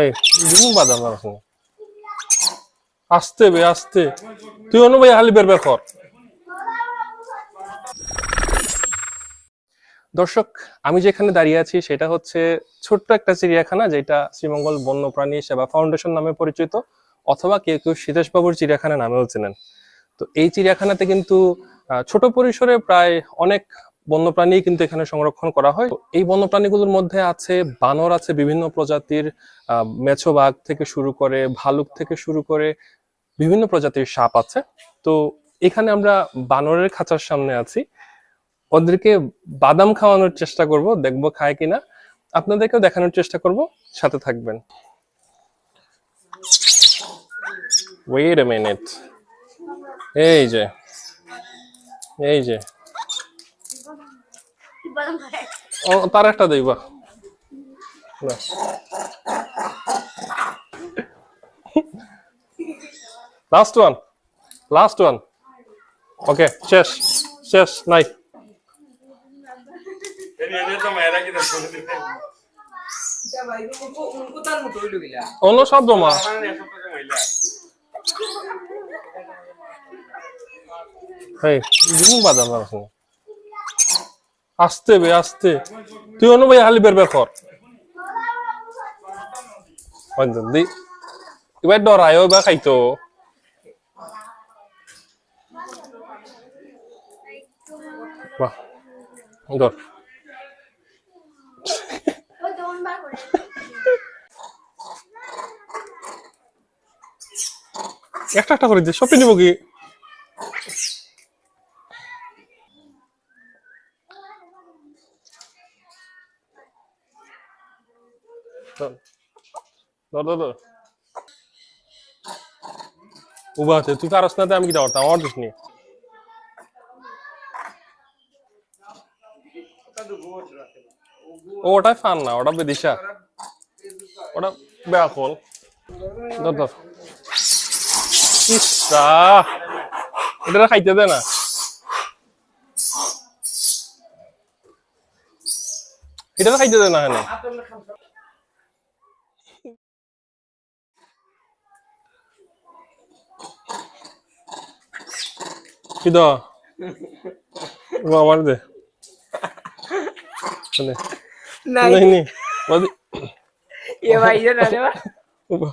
এই দিন বাদাম রাখো আস্তে বে, আস্তে। তুই অন্য ভাই হালি বের বের দর্শক, আমি যেখানে দাঁড়িয়ে আছি সেটা হচ্ছে ছোট্ট একটা চিড়িয়াখানা যেটা শ্রীমঙ্গল বন্যপ্রাণী সেবা ফাউন্ডেশন নামে পরিচিত, অথবা কেউ কেউ সীতেশ বাবুর চিড়িয়াখানা নামেও চেনেন। তো এই চিড়িয়াখানাতে কিন্তু ছোট পরিসরে প্রায় অনেক বন্যপ্রাণী কিন্তু এখানে সংরক্ষণ করা হয়। এই বন্যপ্রাণীগুলোর মধ্যে আছে বানর আছে বিভিন্ন প্রজাতির আহ, মেছো বাঘ থেকে শুরু করে ভালুক থেকে শুরু করে বিভিন্ন প্রজাতির সাপ আছে। তো এখানে আমরা বানরের খাঁচার সামনে আছি। ওদেরকে বাদাম খাওয়ানোর চেষ্টা করব দেখব খায় কিনা। আপনাদেরকেও দেখানোর চেষ্টা করব সাথে থাকবেন। ওয়েট এই যে এই যে। তার একটা দেইবা না। Last one last one okay শেষ শেষ, নাই। অন্য শব্দ মা বাদাম রাখো আস্তে বে, আস্তে। তুই অন্য ভাই হালি বের অন্তত দি। এবার ডরায় বা খাইতো। বাহ, ধর। একটা একটা করে দে, সবই নিব কি? ধর ধর আমি কি করতাম আমার দিস নি? ফান না, ওটা বেদিশা। ওটা বেয়াকল ধর ধর। ইসা এটা খাইতে দে না। এটা খাইতে দে না হ্যাঁ। কি দ ও আমার দে দে নাই नहीं नहीं बस ये भाई ये ना ऊपर